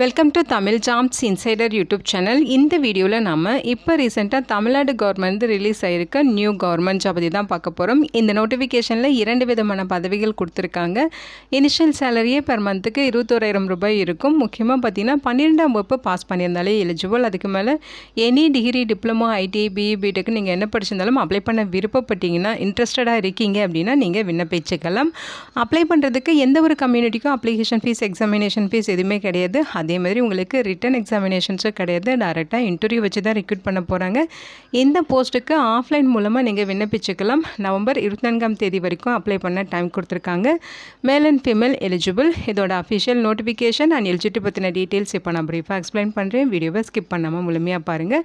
Welcome to Tamil Jams Insider YouTube channel இந்த வீடியோவில் நம்ம இப்போ ரீசெண்டாக தமிழ்நாடு கவர்மெண்ட் ரிலீஸ் ஆகிருக்க நியூ கவர்மெண்ட் ஜாப் பற்றி தான் பார்க்க போகிறோம் இந்த நோட்டிஃபிகேஷனில் இரண்டு விதமான பதவிகள் கொடுத்துருக்காங்க. இனிஷியல் சேலரியே பெர் மந்த்துக்கு இருபத்தோராயிரம் ரூபாய் இருக்கும். முக்கியமாக பார்த்தீங்கன்னா பன்னிரெண்டாம் வகுப்பு பாஸ் பண்ணியிருந்தாலே எலிஜிபிள் அதுக்கு மேலே any degree diploma IT BE BTech நீங்கள் என்ன படிச்சிருந்தாலும் அப்ளை பண்ண விருப்பப்பட்டீங்கன்னா இன்ட்ரெஸ்டடாக இருக்கீங்க அப்படின்னா நீங்கள் விண்ணப்பிச்சுக்கலாம். அப்ளை பண்ணுறதுக்கு எந்த ஒரு கம்யூனிட்டிக்கும் அப்ளிகேஷன் ஃபீஸ் எக்ஸாமினேஷன் ஃபீஸ் எதுவுமே கிடையாது. அது அதே மாதிரி உங்களுக்கு ரிட்டன் எக்ஸாமினேஷன்ஸும் கிடையாது. டேரெக்டாக இன்டர்வியூ வச்சு தான் ரெக்ரூட் பண்ண போகிறாங்க இந்த போஸ்ட்டுக்கு ஆஃப்லைன் மூலமாக நீங்கள் விண்ணப்பிச்சுக்கலாம். நவம்பர் இருபத்தி நான்காம் தேதி வரைக்கும் அப்ளை பண்ண டைம் கொடுத்துருக்காங்க. மேல் அண்ட் ஃபீமேல் எலிஜிபிள் இதோட அஃபிஷியல் நோட்டிஃபிகேஷன் அண்ட் எலிஜிபிலிட்டி பற்றின டீட்டெயில்ஸ் இப்போ நான் ப்ரீஃபாக எக்ஸ்பிளைன் பண்ணுறேன் வீடியோவை ஸ்கிப் பண்ணாமல் முழுமையாக பாருங்கள்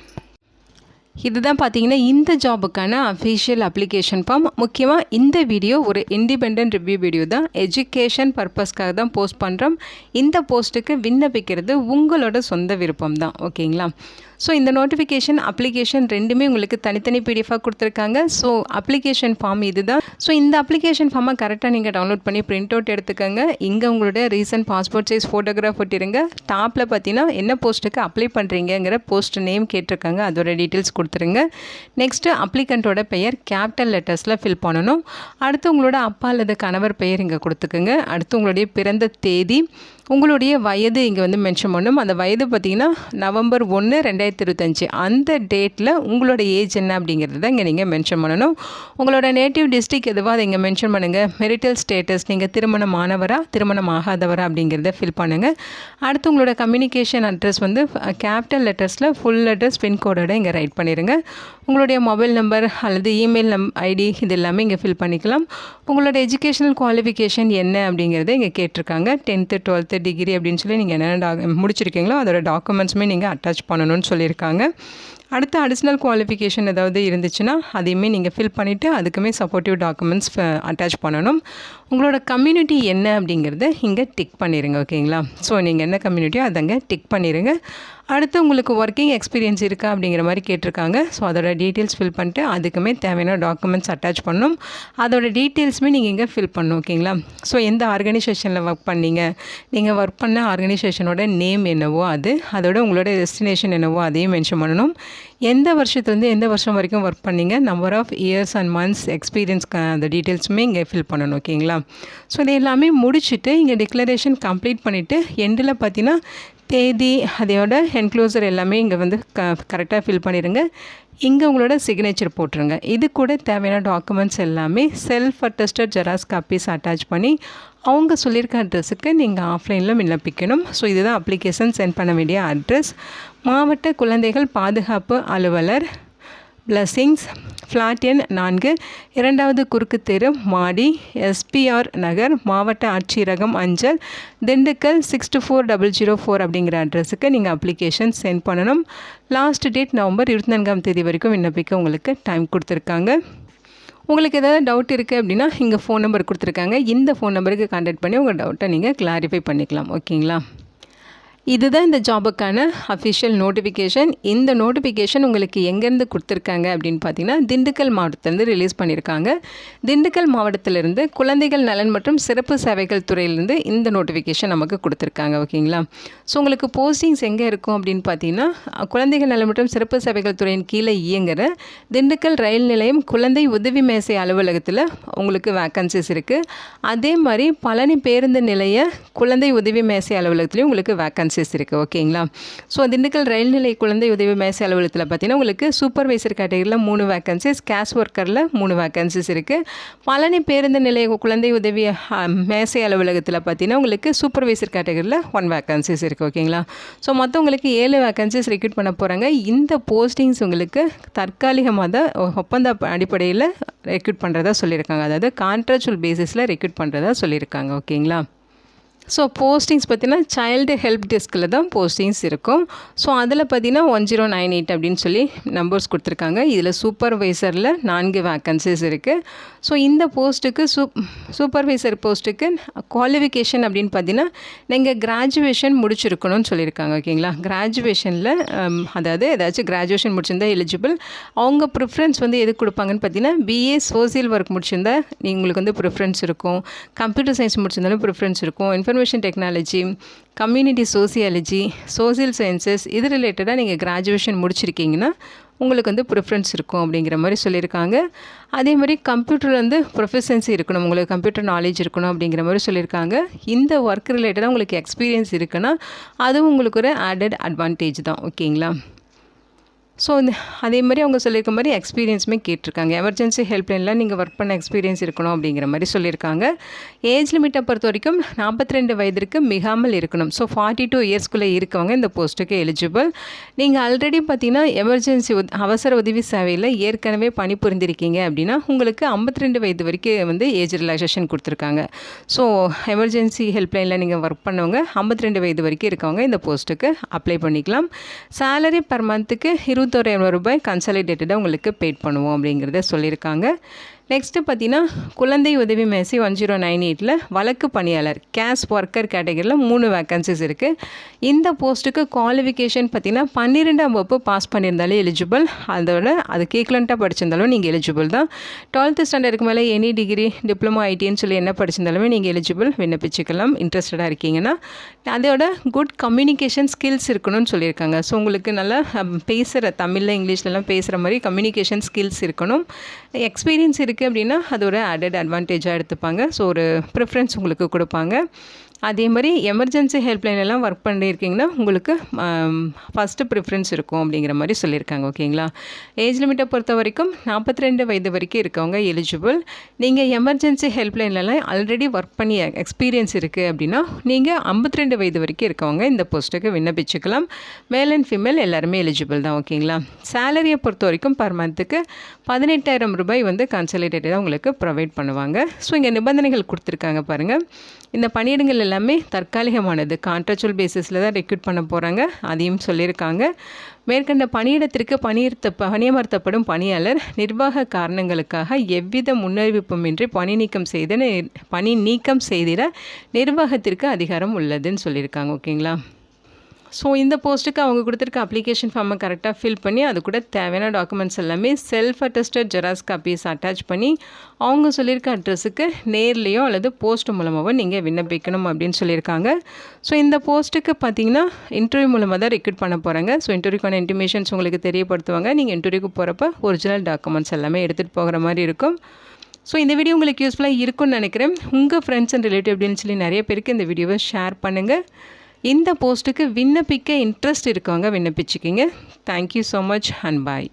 இதுதான் பார்த்தீங்கன்னா இந்த ஜாபுக்கான அஃபிஷியல் அப்ளிகேஷன் ஃபார்ம் முக்கியமாக இந்த வீடியோ ஒரு இண்டிபெண்ட் ரிவ்யூ வீடியோ தான். எஜுகேஷன் பர்பஸ்க்காக தான் போஸ்ட் பண்ணுறோம் இந்த போஸ்ட்டுக்கு விண்ணப்பிக்கிறது உங்களோட சொந்த விருப்பம் தான். ஓகேங்களா? ஸோ இந்த நோட்டிஃபிகேஷன் அப்ளிகேஷன் ரெண்டுமே உங்களுக்கு தனித்தனி பிடிஎஃபாக கொடுத்துருக்காங்க. ஸோ அப்ளிகேஷன் ஃபார்ம் இது தான் ஸோ இந்த அப்ளிகேஷன் ஃபார்மை கரெக்டாக நீங்கள் டவுன்லோட் பண்ணி பிரிண்ட் அவுட் எடுத்துக்கோங்க. இங்கே உங்களோட ரீசன்ட் பாஸ்போர்ட் சைஸ் ஃபோட்டோகிராஃப் ஒட்டிருங்க. டாப்பில் பார்த்தீங்கன்னா என்ன போஸ்ட்டுக்கு அப்ளை பண்ணுறீங்கிற போஸ்ட் நேம் கேட்டிருக்காங்க. அதோட டீட்டெயில்ஸ் கொடுத்துருங்க. நெக்ஸ்ட்டு அப்ளிகண்ட்டோட பெயர் கேபிட்டல் லெட்டர்ஸில் ஃபில் பண்ணணும். அடுத்து உங்களோட அப்பா அல்லது கணவர் பெயர் இங்கே கொடுத்துக்குங்க. அடுத்து உங்களுடைய பிறந்த தேதி உங்களுடைய வயது இங்கே வந்து மென்ஷன் பண்ணணும் அந்த வயது பார்த்திங்கன்னா நவம்பர் ஒன்று ரெண்டாயிரத்தி இருபத்தஞ்சி. அந்த டேட்டில் உங்களோட ஏஜ் என்ன அப்படிங்கிறது தான் இங்கே நீங்கள் மென்ஷன் பண்ணணும். உங்களோட நேட்டிவ் டிஸ்ட்ரிக் எதுவோ அதை இங்கே மென்ஷன் பண்ணுங்கள் மெரிட்டல் ஸ்டேட்டஸ் நீங்கள் திருமணம் ஆனவரா திருமணம் ஆகாதவரா அப்படிங்கிறத ஃபில் பண்ணுங்கள் அடுத்து உங்களோட கம்யூனிகேஷன் அட்ரஸ் வந்து கேபிட்டல் லெட்டர்ஸில் ஃபுல் லெட்டர்ஸ் பின்கோடோட இங்கே ரைட் பண்ணிடுங்க உங்களுடைய மொபைல் நம்பர் அல்லது இமெயில் நம் ஐடி இது எல்லாமே இங்கே ஃபில் பண்ணிக்கலாம். உங்களோட எஜுகேஷனல் குவாலிஃபிகேஷன் என்ன அப்படிங்கிறத இங்கே கேட்டிருக்காங்க. டென்த்து டுவெல்த்து டிகிரி அப்படின்னு சொல்லி நீங்கள் என்னென்ன டாக் முடிச்சிருக்கீங்களோ அதோட டாக்குமெண்ட்ஸுமே நீங்கள் அட்டாச் பண்ணணும்னு சொல்லியிருக்காங்க. அடுத்து அடிஷ்னல் குவாலிஃபிகேஷன் ஏதாவது இருந்துச்சுன்னா அதையுமே நீங்கள் ஃபில் பண்ணிவிட்டு அதுக்குமே சப்போர்ட்டிவ் டாக்குமெண்ட்ஸ் அட்டாச் பண்ணணும். உங்களோட கம்யூனிட்டி என்ன அப்படிங்கிறத இங்கே டிக் பண்ணிடுங்க ஓகேங்களா? ஸோ நீங்கள் என்ன கம்யூனிட்டியோ அதங்க டிக் பண்ணிடுங்க அடுத்து உங்களுக்கு ஒர்க்கிங் எக்ஸ்பீரியன்ஸ் இருக்கா அப்படிங்கிற மாதிரி கேட்டிருக்காங்க. ஸோ அதோட டீட்டெயில்ஸ் ஃபில் பண்ணிட்டு அதுக்குமே தேவையான டாக்குமெண்ட்ஸ் அட்டாச் பண்ணணும். அதோட டீட்டெயில்ஸுமே நீங்கள் இங்கே ஃபில் பண்ணணும் ஓகேங்களா? ஸோ எந்த ஆர்கனைசேஷனில் ஒர்க் பண்ணீங்க? நீங்கள் ஒர்க் பண்ண ஆர்கனைசேஷனோட நேம் என்னவோ அது அதோட உங்களோட டெஸ்டினேஷன் என்னவோ அதையும் மென்ஷன் பண்ணணும். எந்த வருஷத்துலேருந்து எந்த வருஷம் வரைக்கும் ஒர்க் பண்ணீங்க? Number of years and months experience அந்த டீட்டெயில்ஸுமே இங்கே ஃபில் பண்ணணும் ஓகேங்களா ஸோ இது எல்லாமே முடிச்சுட்டு இங்கே டிக்ளரேஷன் கம்ப்ளீட் பண்ணிவிட்டு எண்டில் பார்த்தீங்கன்னா தேதி அதையோட என்க்ளோசர் எல்லாமே இங்கே வந்து க கரெக்டாக ஃபில் பண்ணிடுங்க இங்கே உங்களோட சிக்னேச்சர் போட்டுருங்க. இது கூட தேவையான டாக்குமெண்ட்ஸ் எல்லாமே self attested xerox copies attach பண்ணி அவங்க சொல்லியிருக்க அட்ரஸுக்கு நீங்கள் ஆஃப்லைனில் விண்ணப்பிக்கணும். ஸோ இதுதான் அப்ளிகேஷன் சென்ட் பண்ண வேண்டிய அட்ரஸ் மாவட்ட குழந்தைகள் பாதுகாப்பு அலுவலர் பிளஸ்ஸிங்ஸ் ஃப்ளாட் எண் நான்கு இரண்டாவது குறுக்கு தெரு மாடி எஸ்பிஆர் நகர் மாவட்ட ஆட்சியரகம் அஞ்சல் Dindigul six two four double zero four அப்படிங்கிற அட்ரஸுக்கு நீங்கள் அப்ளிகேஷன் சென்ட் பண்ணணும். லாஸ்ட் டேட் நவம்பர் இருபத்தி நான்காம் தேதி வரைக்கும் விண்ணப்பிக்க உங்களுக்கு டைம் கொடுத்துருக்காங்க. உங்களுக்கு ஏதாவது டவுட் இருக்குது அப்படின்னா இங்கே ஃபோன் நம்பர் கொடுத்துருக்காங்க. இந்த ஃபோன் நம்பருக்கு கான்டாக்ட் பண்ணி உங்கள் டவுட்டை நீங்கள் கிளாரிஃபை பண்ணிக்கலாம். ஓகேங்களா இதுதான் இந்த ஜாபுக்கான அஃபிஷியல் நோட்டிஃபிகேஷன் இந்த நோட்டிஃபிகேஷன் உங்களுக்கு எங்கேருந்து கொடுத்துருக்காங்க அப்படின்னு பார்த்தீங்கன்னா திண்டுக்கல் மாவட்டத்திலேருந்து ரிலீஸ் பண்ணியிருக்காங்க. திண்டுக்கல் மாவட்டத்திலிருந்து குழந்தைகள் நலன் மற்றும் சிறப்பு சேவைகள் துறையிலேருந்து இந்த நோட்டிஃபிகேஷன் நமக்கு கொடுத்துருக்காங்க ஓகேங்களா? ஸோ உங்களுக்கு போஸ்டிங்ஸ் எங்கே இருக்கும் அப்படின்னு பார்த்தீங்கன்னா குழந்தைகள் நலன் மற்றும் சிறப்பு சேவைகள் துறையின் கீழே இயங்குகிற திண்டுக்கல் ரயில் நிலையம் குழந்தை உதவி மேசை அலுவலகத்தில் உங்களுக்கு வேக்கன்சிஸ் இருக்குது அதே மாதிரி பழனி பேருந்து நிலைய குழந்தை உதவி மேசை அலுவலகத்துலேயும் உங்களுக்கு வேக்கன்சி வேகன்சிஸ் இருக்குது ஓகேங்களா ஸோ திண்டுக்கல் ரயில் நிலை குழந்தை உதவி மேசை அலுவலகத்தில் பார்த்தீங்கன்னா உங்களுக்கு சூப்பர்வைசர் கேட்டகரியில் மூணு வேகன்சிஸ் கேஷ் ஒர்க்கரில் மூணு வேகன்சிஸ் இருக்குது பழனி பேருந்து நிலைய குழந்தை உதவி மேசை அலுவலகத்தில் பார்த்தீங்கன்னா உங்களுக்கு சூப்பர்வைசர் கேட்டகரியில் ஒன் வேகன்சிஸ் இருக்குது ஓகேங்களா ஸோ மொத்தம் உங்களுக்கு ஏழு வேகன்சிஸ் ரெக்ரூட் பண்ண போகிறாங்க இந்த போஸ்டிங்ஸ் உங்களுக்கு தற்காலிகமாக தான் ஒப்பந்த அடிப்படையில் ரெக்ரூட் பண்ணுறதா சொல்லியிருக்காங்க. அதாவது கான்ட்ராக்சுவல் பேசிஸில் ரெக்ரூட் பண்ணுறதா சொல்லியிருக்காங்க ஓகேங்களா ஸோ போஸ்டிங்ஸ் பார்த்தீங்கன்னா சைல்டு ஹெல்ப் டெஸ்கில் தான் போஸ்டிங்ஸ் இருக்கும். ஸோ அதில் பார்த்தீங்கன்னா ஒன் ஜீரோ நைன் எயிட் அப்படின்னு சொல்லி நம்பர்ஸ் கொடுத்துருக்காங்க. இதில் சூப்பர்வைசரில் நான்கு வேக்கன்சிஸ் இருக்குது ஸோ இந்த போஸ்ட்டுக்கு சூப் சூப்பர்வைசர் போஸ்ட்டுக்கு குவாலிஃபிகேஷன் அப்படின்னு பார்த்தீங்கன்னா நீங்கள் கிராஜுவேஷன் முடிச்சிருக்கணும்னு சொல்லியிருக்காங்க ஓகேங்களா கிராஜுவேஷனில் um, அதாவது ஏதாச்சும் கிராஜுவேஷன் முடிச்சிருந்தா எலிஜிபிள் அவங்க ப்ரிஃபரன்ஸ் வந்து எது கொடுப்பாங்கன்னு பார்த்தீங்கன்னா பிஏ சோசியல் ஒர்க் முடிச்சிருந்தா உங்களுக்கு வந்து ப்ரிஃபரன்ஸ் இருக்கும். கம்ப்யூட்டர் சயின்ஸ் முடிச்சிருந்தாலும் ப்ரிஃபரன்ஸ் இருக்கும். Information technology community sociology social sciences இது ரிலேட்டடாக நீங்கள் கிராஜுவேஷன் முடிச்சிருக்கீங்கன்னா உங்களுக்கு வந்து ப்ரிஃபரன்ஸ் இருக்கும் அப்படிங்கிற மாதிரி சொல்லியிருக்காங்க. அதே மாதிரி கம்ப்யூட்டரில் வந்து ப்ரொஃபஷன்சி இருக்கணும் உங்களுக்கு கம்ப்யூட்டர் நாலேஜ் இருக்கணும் அப்படிங்கிற மாதிரி சொல்லியிருக்காங்க. இந்த ஒர்க் ரிலேட்டடாக உங்களுக்கு எக்ஸ்பீரியன்ஸ் இருக்குன்னா அதுவும் உங்களுக்கு ஒரு ஆடட் அட்வான்டேஜ் தான் ஓகேங்களா ஸோ இந்த அதே மாதிரி அவங்க சொல்லியிருக்க மாதிரி எக்ஸ்பீரியன்ஸுமே கேட்டிருக்காங்க. எமர்ஜென்சி ஹெல்ப்லைனில் நீங்கள் ஒர்க் பண்ண எக்ஸ்பீரியன்ஸ் இருக்கணும் அப்படிங்கிற மாதிரி சொல்லியிருக்காங்க. ஏஜ் லிமிட்டை பொறுத்த வரைக்கும் நாற்பத்தி ரெண்டு வயதிற்கு மிகாமல் இருக்கணும். ஸோ ஃபார்ட்டி டூ இயர்ஸ்க்குள்ளே இருக்கவங்க இந்த போஸ்ட்டுக்கு எலிஜிபிள் நீங்கள் ஆல்ரெடி பார்த்தீங்கன்னா எமர்ஜென்சி அவசர உதவி சேவையில் ஏற்கனவே பணிபுரிந்திருக்கீங்க அப்படின்னா உங்களுக்கு ஐம்பத்தி ரெண்டு வயது வரைக்கும் வந்து ஏஜ் ரிலாக்ஸேஷன் கொடுத்துருக்காங்க. ஸோ எமர்ஜென்சி ஹெல்ப்லைனில் நீங்கள் ஒர்க் பண்ணவங்க ஐம்பத்தி ரெண்டு வயது வரைக்கும் இருக்கவங்க இந்த போஸ்ட்டுக்கு அப்ளை பண்ணிக்கலாம். சேலரி பர் மந்த்துக்கு இருபத்தி இருபத்தோராயிரம் ரூபாய் கன்சாலிடேட்டடாக உங்களுக்கு பெய்ட் பண்ணுவோம் அப்படிங்கிறத சொல்லியிருக்காங்க. நெக்ஸ்ட்டு பார்த்தீங்கன்னா குழந்தை உதவி மேசி ஒன் ஜீரோ நைன் எயிட்டில் வழக்கு பணியாளர் கேஸ் ஒர்க்கர் கேட்டகரியில் மூணு வேக்கன்சிஸ் இருக்குது இந்த போஸ்ட்டுக்கு குவாலிஃபிகேஷன் பார்த்தீங்கன்னா பன்னிரெண்டாம் வகுப்பு பாஸ் பண்ணியிருந்தாலே எலிஜிபிள் அதோட அது கேக்லண்ட்டாக படிச்சிருந்தாலும் நீங்கள் எலிஜிபிள் தான். டுவெல்த்து ஸ்டாண்டர்டுக்கு மேலே எனி டிகிரி டிப்ளமோ ஐடின்னு சொல்லி என்ன படிச்சிருந்தாலுமே நீங்கள் எலிஜிபிள் விண்ணப்பிச்சுக்கலாம். இன்ட்ரெஸ்டடாக இருக்கீங்கன்னா. அதோட குட் கம்யூனிகேஷன் ஸ்கில்ஸ் இருக்கணும்னு சொல்லியிருக்காங்க. ஸோ உங்களுக்கு நல்லா பேசுகிற தமிழில் இங்கிலீஷ்லலாம் பேசுகிற மாதிரி கம்யூனிகேஷன் ஸ்கில்ஸ் இருக்கணும். எக்ஸ்பீரியன்ஸ் இருக்குது இருக்குது அப்படின்னா அது ஒரு ஆடட் அட்வான்டேஜாக எடுத்துப்பாங்க. ஸோ ஒரு ப்ரிஃபரன்ஸ் உங்களுக்கு கொடுப்பாங்க. அதே மாதிரி எமர்ஜென்சி ஹெல்ப்லைன்லாம் ஒர்க் பண்ணியிருக்கீங்கன்னா உங்களுக்கு ஃபஸ்ட்டு ப்ரிஃபரன்ஸ் இருக்கும் அப்படிங்கிற மாதிரி சொல்லியிருக்காங்க ஓகேங்களா? ஏஜ் லிமிட்டை பொறுத்த வரைக்கும் நாற்பத்தி ரெண்டு வயது வரைக்கும் இருக்கவங்க எலிஜிபிள் நீங்கள் எமர்ஜென்சி ஹெல்ப்லைன்லலாம் ஆல்ரெடி ஒர்க் பண்ணி எக்ஸ்பீரியன்ஸ் இருக்குது அப்படின்னா நீங்கள் ஐம்பத்தி ரெண்டு வயது வரைக்கும் இருக்கவங்க இந்த போஸ்ட்டுக்கு விண்ணப்பிச்சுக்கலாம். மேல் அண்ட் ஃபீமேல் எல்லாருமே எலிஜிபிள் தான் ஓகேங்களா? சேலரியை பொறுத்த வரைக்கும் பர் மந்த்துக்கு பதினெட்டாயிரம் ரூபாய் வந்து கன்சல்டேட்டடாக உங்களுக்கு ப்ரொவைட் பண்ணுவாங்க. ஸோ இங்கே நிபந்தனைகள் கொடுத்துருக்காங்க பாருங்கள் இந்த பணியிடங்கள் எல்லாமே தற்காலிகமானது. கான்ட்ராக்சுவல் பேசிஸில் தான் ரெக்ரூட் பண்ண போகிறாங்க அதையும் சொல்லியிருக்காங்க. மேற்கண்ட பணியிடத்திற்கு பணியர்த்த பணியமர்த்தப்படும் பணியாளர் நிர்வாக காரணங்களுக்காக எவ்வித முன்னறிவிப்புமின்றி பணி நீக்கம் செய்த பணி நீக்கம் செய்திட நிர்வாகத்திற்கு அதிகாரம் உள்ளதுன்னு சொல்லியிருக்காங்க. ஓகேங்களா? ஸோ இந்த போஸ்ட்டுக்கு அவங்க கொடுத்துருக்க அப்ளிகேஷன் ஃபார்மை கரெக்டாக ஃபில் பண்ணி அது கூட தேவையான டாக்குமெண்ட்ஸ் எல்லாமே self attested xerox copies attach பண்ணி அவங்க சொல்லியிருக்க அட்ரஸுக்கு நேர்லேயோ அல்லது போஸ்ட் மூலமாகவோ நீங்கள் விண்ணப்பிக்கணும் அப்படின்னு சொல்லியிருக்காங்க ஸோ இந்த போஸ்ட்டுக்கு பார்த்தீங்கன்னா இன்டர்வியூ மூலமாக தான் ரெக்ரூட் பண்ண போகிறாங்க ஸோ இன்டர்வியூக்கான இன்டிமேஷன்ஸ் உங்களுக்கு தெரியப்படுத்துவாங்க. நீங்கள் இன்டர்வியூக்கு போகிறப்ப ஒரிஜினல் டாக்குமெண்ட்ஸ் எல்லாமே எடுத்துகிட்டு போகிற மாதிரி இருக்கும். ஸோ இந்த வீடியோ உங்களுக்கு யூஸ்ஃபுல்லாக இருக்கும்னு நினைக்கிறேன். உங்கள் ஃப்ரெண்ட்ஸ் அண்ட் ரிலேட்டிவ் அப்படின்னு சொல்லி நிறைய பேருக்கு இந்த வீடியோவை ஷேர் பண்ணுங்கள் இந்த போஸ்ட்டுக்கு விண்ணப்பிக்க இன்ட்ரெஸ்ட் இருக்கவங்க விண்ணப்பிச்சுக்கிங்க. Thank you so much and bye